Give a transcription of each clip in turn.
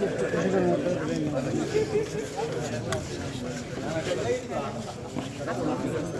Thank you.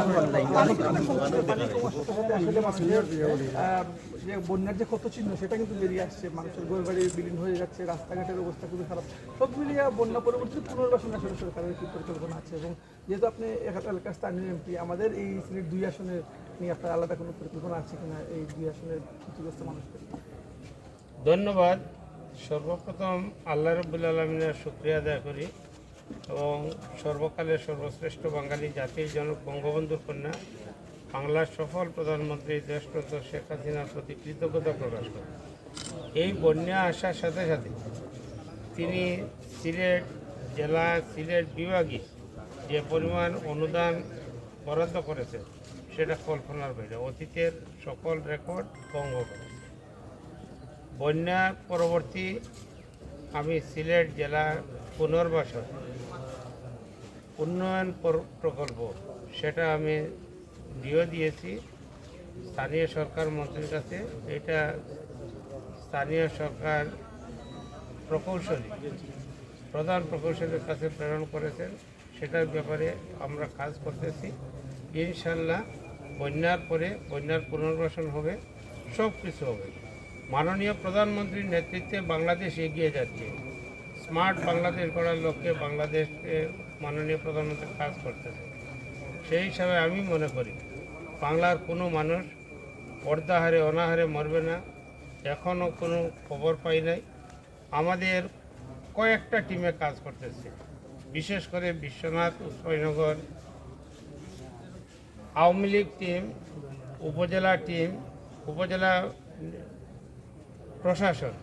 যে বন্যার যে ক্ষত চিহ্ন, সেটা কিন্তু বেরিয়ে আসছে। মানুষের ঘর বাড়ি বিলীন হয়ে যাচ্ছে, রাস্তাঘাটের অবস্থা খুবই খারাপ। সব মিলিয়ে বন্যা পরবর্তী পুনর্বাসন আসলে সরকারের কি পরিকল্পনা আছে? এবং যেহেতু আপনি এলাকা- এলাকার স্থানীয় এমপি, আমাদের এই সিলেট দুই আসনের নিয়ে আপনার আলাদা কোনো পরিকল্পনা আছে কিনা এই দুই আসনের ক্ষতিগ্রস্ত মানুষদের? ধন্যবাদ। সর্বপ্রথম আল্লাহ রব্বুল আলমিনের শুক্রিয়া আদায় করি। এবং সর্বকালের সর্বশ্রেষ্ঠ বাঙালি জাতির জনক বঙ্গবন্ধুর কন্যা, বাংলার সফল প্রধানমন্ত্রী দেশপ্রত শেখ হাসিনার প্রতি কৃতজ্ঞতা প্রকাশ করি এই বন্যা আসার সাথে সাথে তিনি সিলেট জেলা সিলেট বিভাগে যে পরিমাণ অনুদান বরাদ্দ করেছেন, সেটা কল্পনার বাইরে। অতীতের সকল রেকর্ড ভঙ্গ বন্যা পরবর্তী আমি সিলেট জেলা পুনর্বাসন উন্নয়ন প্রকল্প, সেটা আমি দিয়েও দিয়েছি। স্থানীয় সরকার মন্ত্রীর কাছে এটা স্থানীয় সরকার প্রকৌশলী, প্রধান প্রকৌশলীর কাছে প্রেরণ করেছেন। সেটার ব্যাপারে আমরা কাজ করতেছি। ইনশাল্লাহ বন্যার পরে বন্যার পুনর্বাসন হবে সব কিছু হবে। মাননীয় প্রধানমন্ত্রীর নেতৃত্বে বাংলাদেশ এগিয়ে যাচ্ছে। স্মার্ট বাংলাদেশ গড়ার লক্ষ্যে বাংলাদেশকে মাননীয় প্রধানমন্ত্রী কাজ করতেছে। সেই হিসাবে আমি মনে করি, বাংলার কোনো মানুষ পর্দাহারে অনাহারে মরবে না। এখনও কোনো খবর পাই নাই। আমাদের কয়েকটা টিমে কাজ করতেছে। বিশেষ করে Biswanath Osmaninagar Awami League team upazila team upazila প্রশাসন,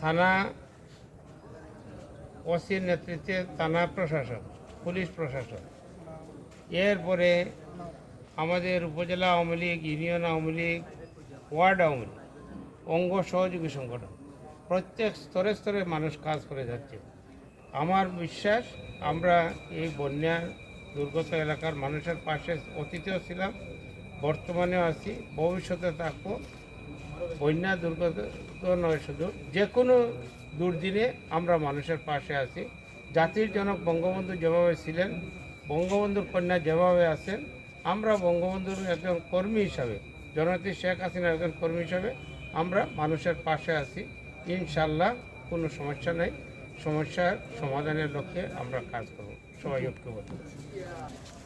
থানা ওসির নেতৃত্বে থানা প্রশাসন পুলিশ প্রশাসন এরপরে আমাদের upazila Awami League, union Awami League, ward Awami League, অঙ্গ সহযোগী সংগঠন, প্রত্যেক স্তরে স্তরে মানুষ কাজ করে যাচ্ছে। আমার বিশ্বাস, আমরা এই বন্যা দুর্গত এলাকার মানুষের পাশে অতীতেও ছিলাম, বর্তমানেও আছি, ভবিষ্যতে থাকব। বন্যা দুর্গত নয় শুধু, যে কোনো দুর্দিনে আমরা মানুষের পাশে আছি। জাতির জনক বঙ্গবন্ধু যেভাবে ছিলেন, বঙ্গবন্ধুর কন্যা যেভাবে আছেন, আমরা বঙ্গবন্ধুর একজন কর্মী হিসাবে, জননেত্রী শেখ হাসিনার একজন কর্মী হিসাবে আমরা মানুষের পাশে আছি। ইনশাল্লাহ কোনো সমস্যা নেই। সমস্যার সমাধানের লক্ষ্যে আমরা কাজ করব। সবাই ঐক্যবদ্ধ।